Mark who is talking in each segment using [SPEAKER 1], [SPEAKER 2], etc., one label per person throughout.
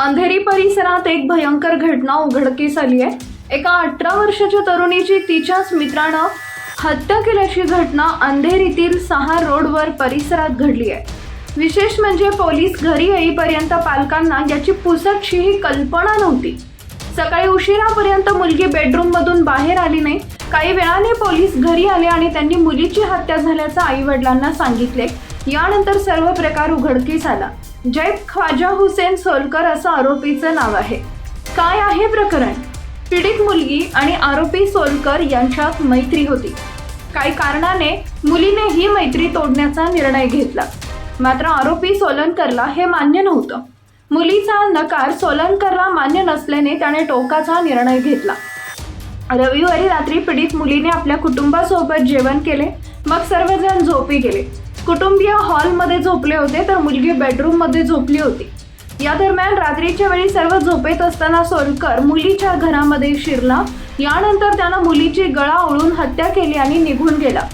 [SPEAKER 1] अंधेरी परिसरात एक भयंकर घटना उघडकीस आली आहे. एका अठरा वर्षाच्या तरुणीची तिच्याच मित्रानं हत्या केल्याची घटना अंधेरीतील सहा रोडवर परिसरात घडली आहे. विशेष म्हणजे पोलीस घरी येईपर्यंत पालकांना याची पुसटशीही कल्पना नव्हती. सकाळी उशिरापर्यंत मुलगी बेडरूममधून बाहेर आली नाही. काही वेळाने पोलीस घरी आले आणि त्यांनी मुलीची हत्या झाल्याचं आई वडिलांना सांगितले. यानंतर सर्व प्रकार उघडकीस आला. जैब ख्वाजा हुसेन सोलकर असं आरोपीचं नाव आहे. काय आहे प्रकरण? पीडित मुलगी आणि आरोपी सोलकर यांच्यात मैत्री होती. काही कारणाने मुलीने ही मैत्री तोडण्याचा निर्णय घेतला. मात्र आरोपी सोलनकरला हे मान्य नव्हतं. मुलीचा नकार सोलनकरला मान्य नसल्याने त्याने टोकाचा निर्णय घेतला. रविवारी रात्री पीडित मुलीने आपल्या कुटुंबासोबत जेवण केले मग सर्वजण झोपी गेले. कुटुंबीय हॉलमध्ये झोपले होते तर मुलगी बेडरूममध्ये झोपली होती. या दरम्यान रात्रीच्या वेळी सर्व झोपेत असताना सोलकर मुलीच्या घरामध्ये शिरला. यानंतर त्यानं मुलीची गळा ओळून हत्या केली आणि निघून गेला.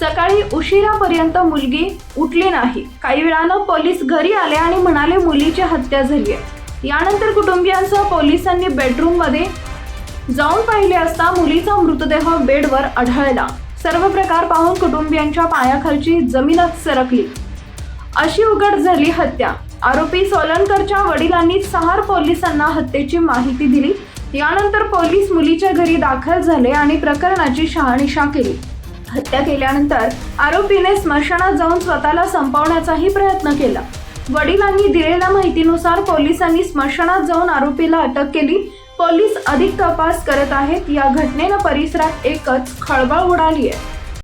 [SPEAKER 1] सकाळी उशिरापर्यंत मुलगी उठली नाही. काही वेळानं पोलीस घरी आले आणि म्हणाले मुलीची हत्या झाली आहे यानंतर कुटुंबियांसह पोलिसांनी बेडरूममध्ये जाऊन पाहिले असता मुलीचा मृतदेह बेडवर आढळला. सर्व प्रकार पाहून कुटुंबियांच्या पायाखालची जमीनच सरकली. अशी उघड झाली हत्या. आरोपी सोलनकरच्या वडिलांनी सहार पोलिसांना हत्येची माहिती दिली. यानंतर पोलीस मुलीच्या घरी दाखल झाले आणि प्रकरणाची शहानिशा केली. हत्या केल्यानंतर आरोपीने स्मशानात जाऊन स्वतःला संपवण्याचाही प्रयत्न केला. वडिलांनी दिलेल्या माहितीनुसार पोलिसांनी स्मशानात जाऊन आरोपीला अटक केली. पोलीस अधिक तपास करत आहेत. या घटनेनं परिसरात एकच खळबळ उडाली आहे.